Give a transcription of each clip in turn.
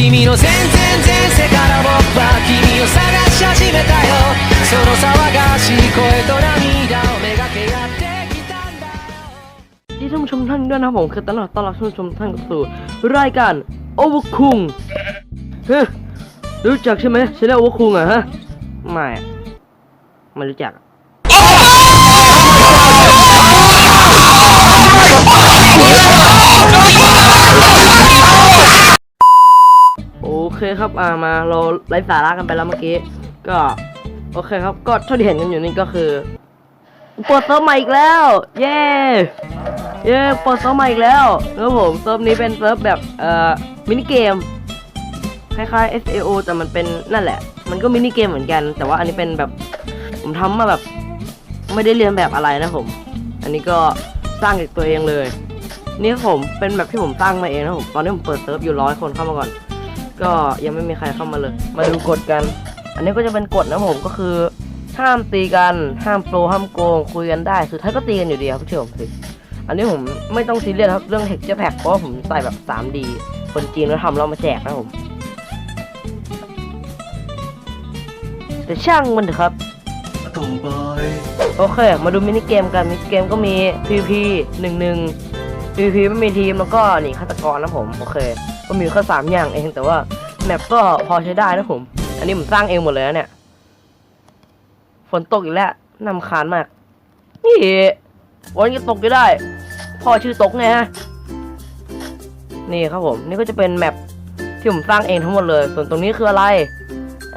君の全然前世から僕は君を探し始めたよその騒がしい声と涙をめがけやってきたんだ ที่ท่านผู้ชมท่านด้วยนะครับผมคือต้อนรับต้อนรับท่านผู้ชมท่านเข้าสู่รายการโอเวอร์คุงเฮ้ยรู้จักใช่ไหมฉันเรียกโอเวอร์คุงอะฮะไม่อะไม่รู้จัก เคครับอ่ามาเราไร้สาระกันไปแล้วเมื่อกี้ ก็โอเคครับ ก็เท่าที่เห็นกันอยู่นี่ก็คือเปิดเซิร์ฟใหม่อีกแล้ว เย้เย้เปิดเซิร์ฟใหม่อีกแล้วนะครับผมเซิร์ฟนี้เป็นเซิร์ฟแบบเอ่อมินิเกมคล้ายๆ SAO แต่มันเป็นนั่นแหละ มันก็มินิเกมเหมือนกัน แต่ว่าอันนี้เป็นแบบผมทำมาแบบไม่ได้เรียนแบบอะไรนะผม อันนี้ก็สร้างจากตัวเองเลย นี่ผมเป็นแบบที่ผมสร้างมาเองนะผมตอนนี้ผมเปิดเซิร์ฟอยู่ร้อยคนเข้ามาก่อน ก็ยังไม่มีใครเข้ามาเลย มาดูกฎกัน อันนี้ก็จะเป็นกฎนะผมก็คือ ห้ามตีกันห้ามโปรห้ามโกงคุยกันได้สุดท้ายก็ตีกันอยู่ดีครับผู้ชมสิอันนี้ผมไม่ต้องซีเรียสครับเรื่อง texture pack เพราะว่าผมใส่แบบ 3D คนจีนเขาทำแล้วมาแจกนะผม แต่ช่างมันเถอะครับต่อไปโอเค มาดูมินิเกมกัน มินิเกมก็มี PVP 1 1 PVP ไม่มีทีมแล้วก็หนีฆาตกรนะผม โอเค ก็มีแค่สามอย่างเองแต่ว่าแมปก็พอใช้ได้นะผม อันนี้ผมสร้างเองหมดเลยนะเนี่ย ฝนตกอีกแล้วนำคาญมาก นี่วันนี้ตกก็ได้ พอชื่อตกไงฮะ นี่ครับผม นี่ก็จะเป็นแมปที่ผมสร้างเองทั้งหมดเลย ส่วนตรงนี้คืออะไร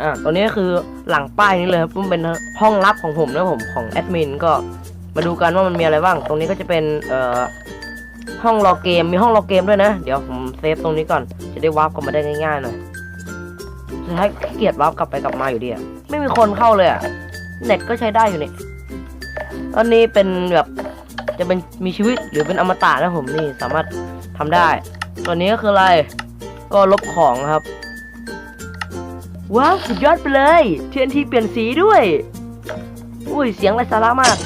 อ่าตรงนี้คือหลังป้ายนี้เลยครับมันเป็นห้องลับของผมนะผมของแอดมินก็มาดูกันว่ามันมีอะไรบ้าง ตรงนี้ก็จะเป็นเอ่อ ห้องรอเกมมีห้องรอเกมด้วยนะ เดี๋ยวผมเซฟตรงนี้ก่อน จะได้วาร์ปกลับมาได้ง่ายๆหน่อยสุดท้ายเกียจวาร์ปกลับไปกลับมาอยู่ดีอะไม่มีคนเข้าเลยอะเน็ตก็ใช้ได้อยู่นี่อันนี้เป็นแบบจะเป็นมีชีวิตหรือเป็นอมตะนะผมนี่สามารถทำได้ตัวนี้ก็คืออะไร ก็ลบของครับ ว้าวสุดยอดไปเลย TNT เปลี่ยนสีด้วย อุ้ยเสียงไรสาระมาก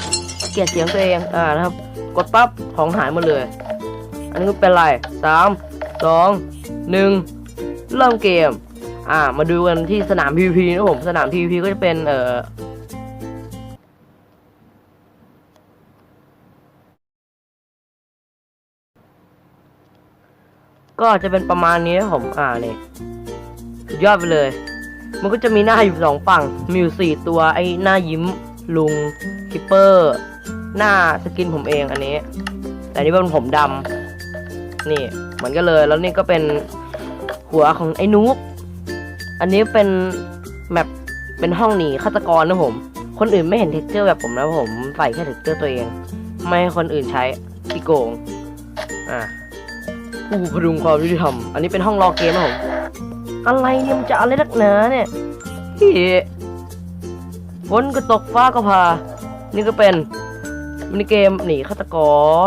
เกลียดเสียงตัวเองอ่านะครับ กดปั๊บของหายหมดเลย อันนี้เป็นไรสามสองหนึ่งเริ่มเกม อ่า มาดูกันที่สนาม PVP นะผม สนาม PVP ก็จะเป็นเอ่อก็จะเป็นประมาณนี้นะผม อ่านี่สุดยอดไปเลย มันก็จะมีหน้าอยู่สองฝั่ง มีอยู่สี่ตัว ไอ้หน้ายิ้มลุงคิปเปอร์ หน้าสกินผมเองอันนี้ แต่นี่เป็นผมดำ นี่เหมือนกันเลยแล้วนี่ก็เป็นหัวของไอ้นุ๊กอันนี้เป็นแมปเป็นห้องหนีฆาตกรนะผม คนอื่นไม่เห็นเท็กเจอร์แบบผมนะผมใส่แค่เท็กเจอร์ตัวเอง ไม่ให้คนอื่นใช้พี่โกงอ่าผู้พดุงความยุติธรรมอันนี้เป็นห้องรอเกมนะผมอะไรเนี่ยมันจะอะไรนักหนาเนี่ยพี่ฝนก็ตกฟ้าก็พา นี่ก็เป็น มินิเกมหนีฆาตก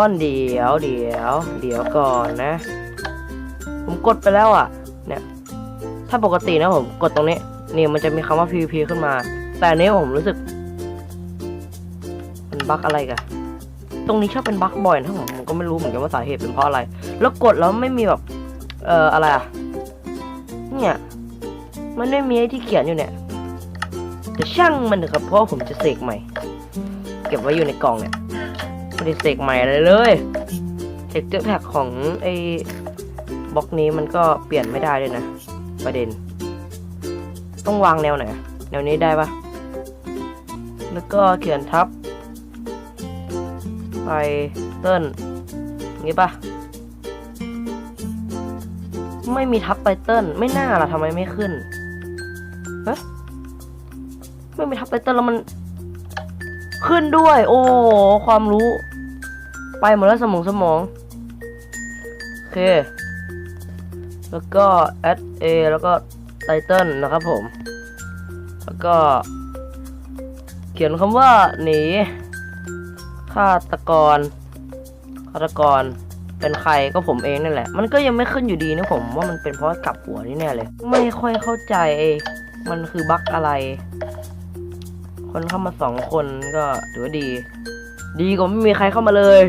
ร เดี๋ยวเดี๋ยวเดี๋ยวก่อนนะ ผมกดไปแล้วอะ เนี่ย ถ้าปกตินะผมกดตรงนี้นี่มันจะมีคำว่า PVP ขึ้นมา แต่อันนี้ผมรู้สึกมันบั๊กอะไรกันตรงนี้ชอบเป็นบั๊กบ่อยนะผมผมก็ไม่รู้เหมือนกันว่าสาเหตุเป็นเพราะอะไร แล้วกดแล้วไม่มีแบบ เอ่ออะไรอะ เนี่ย มันไม่มีไอ้ที่เขียนอยู่เนี่ยแต่ช่างมันเถอะครับเพราะผมจะเสกใหม่ เก็บไว้อยู่ในกล่องเนี่ย ไม่ได้เสกใหม่อะไรเลยเทคเจอร์แพ็กของไอ้บล็อกนี้มันก็เปลี่ยนไม่ได้เลยนะ ประเด็น ต้องวางแนวไหน แนวนี้ได้ปะแล้วก็เขียนทับ ไปเติ้ลงี้ปะไม่มีทับไตเติ้ลไม่น่าล่ะทำไมไม่ขึ้นฮะไม่มีทับไตเติ้ลแล้วมัน ขึ้นด้วย โอ้ความรู้ ไปหมดแล้วสมองสมอง โอเค แล้วก็ add a แล้วก็ไตเติลนะครับผม แล้วก็ เขียนคำว่าหนีฆาตกรฆาตกรเป็นใครก็ผมเองนั่นแหละ มันก็ยังไม่ขึ้นอยู่ดีนะผมว่ามันเป็นเพราะกลับหัวนี่แน่เลย ไม่ค่อยเข้าใจ มันคือบั๊กอะไร คนเข้ามาสองคนก็ถือว่าดี ดีกว่าไม่มีใครเข้ามาเลย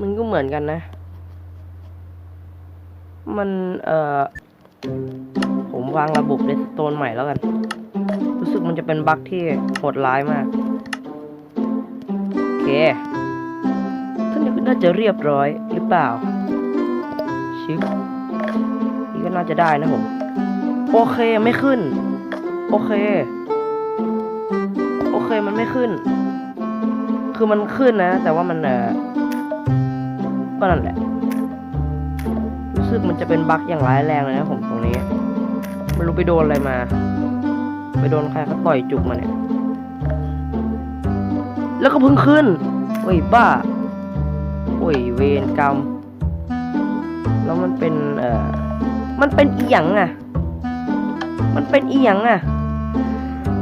มันก็เหมือนกันนะ มัน เอ่อ ผมวางระบบเรสโตนใหม่แล้วกัน รู้สึกมันจะเป็นบั๊กที่โหดร้ายมาก โอเคท่านนี้ก็น่าจะเรียบร้อยหรือเปล่า ชิป นี่ก็น่าจะได้นะผม โอเคไม่ขึ้น โอเค โอเคมันไม่ขึ้น คือมันขึ้นนะ แต่ว่ามันเออ ก็นั่นแหละ รู้สึกมันจะเป็นบั๊กอย่างร้ายแรงเลยนะผมตรงนี้ ไม่รู้ไปโดนอะไรมา ไปโดนใครเขาต่อยจุกมาเนี่ย แล้วก็พิ่งขึ้นโอ้ยบ้าโอ้ยเวรกรรม แล้วมันเป็น เอ่อ มันเป็นอีหยังอะมันเป็นอีหยังอะ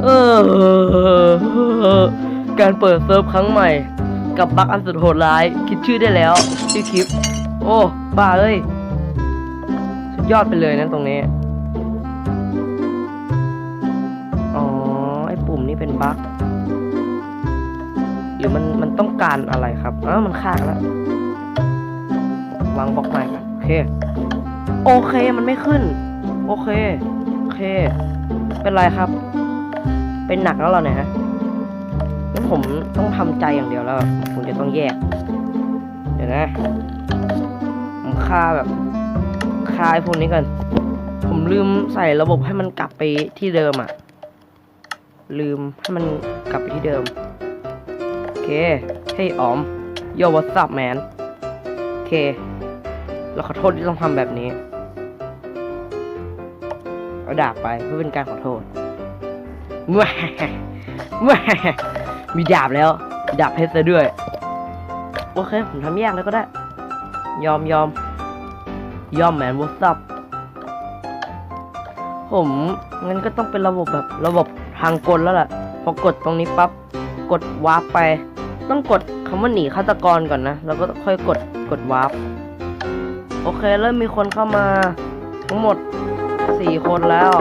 เออ การเปิดเซิร์ฟครั้งใหม่ กับบั๊กอันสุดโหดร้าย คิดชื่อได้แล้วชื่อคลิป โอ้บ้าเอ้ยสุดยอดไปเลยนะตรงนี้ อ๋อ ไอปุ่มนี้เป็นบั๊กหรือมันมันต้องการอะไรครับอ้ามันค้างแล้ววางบล็อกใหม่กันโอเค โอเคมันไม่ขึ้น โอเค โอเค เป็นไรครับ เป็นหนักแล้วเราเนี่ยฮะ ผมต้องทำใจอย่างเดียวแล้ว ผมจะต้องแยก เดี๋ยวนะผมค่าแบบค่าไอ้พวกนี้ก่อน ผมลืมใส่ระบบให้มันกลับไปที่เดิมอะ ลืมให้มันกลับไปที่เดิม โอเค เฮ้ยออมโย what's up man โอเค เราขอโทษที่ต้องทำแบบนี้ เอาดาบไปเพื่อเป็นการขอโทษแหม่แหม่ มีดาบแล้วดาบเพชรซะด้วย โอเค ผมทำแยกแล้วก็ได้ ยอมยอมยอมแมน what's up ผมงั้นก็ต้องเป็นระบบแบบระบบทางกลแล้วล่ะ พอกดตรงนี้ปั๊บกดวาร์ปไป ต้องกดคำว่าหนีฆาตกรก่อนนะ แล้วก็ค่อยกดกดวาร์ปโอเคเริ่มมีคนเข้ามา ทั้งหมดสี่คนแล้ว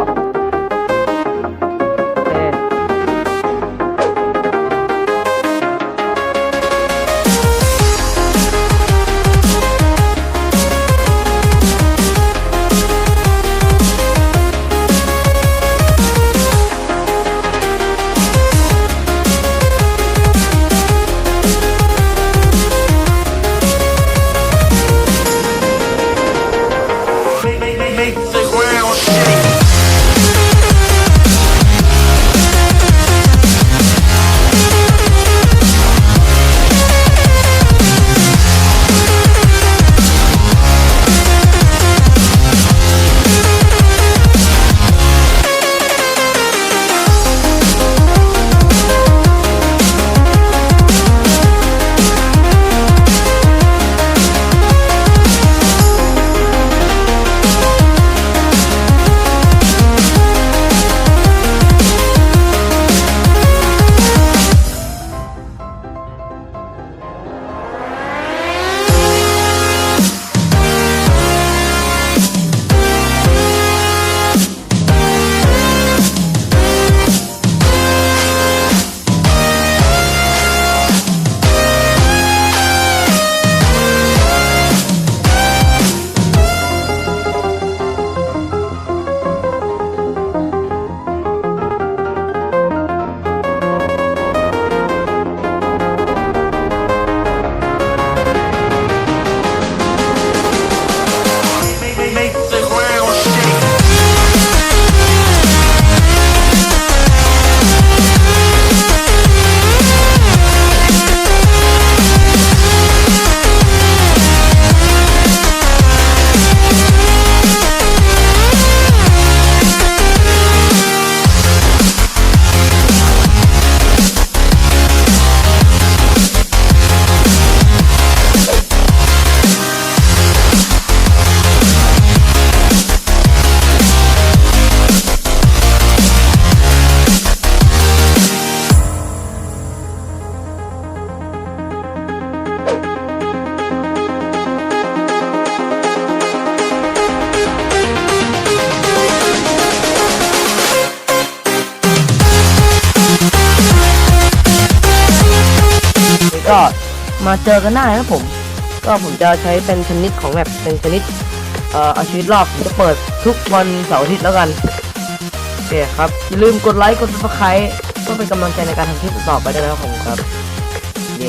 ก็มาเจอกันได้ครับผม ก็ผมจะใช้เป็นชนิดของแบบเป็นชนิดเอ่อาชีวิตรอบผมจะเปิดทุกวันเสาร์อาทิตย์แล้วกันโอเคครับอย่าลืมกดไลค์กดซับสไครต์เพื่อเป็นกำลังใจในการทำคลิปต่อไปด้วยนะครับผมครับเย้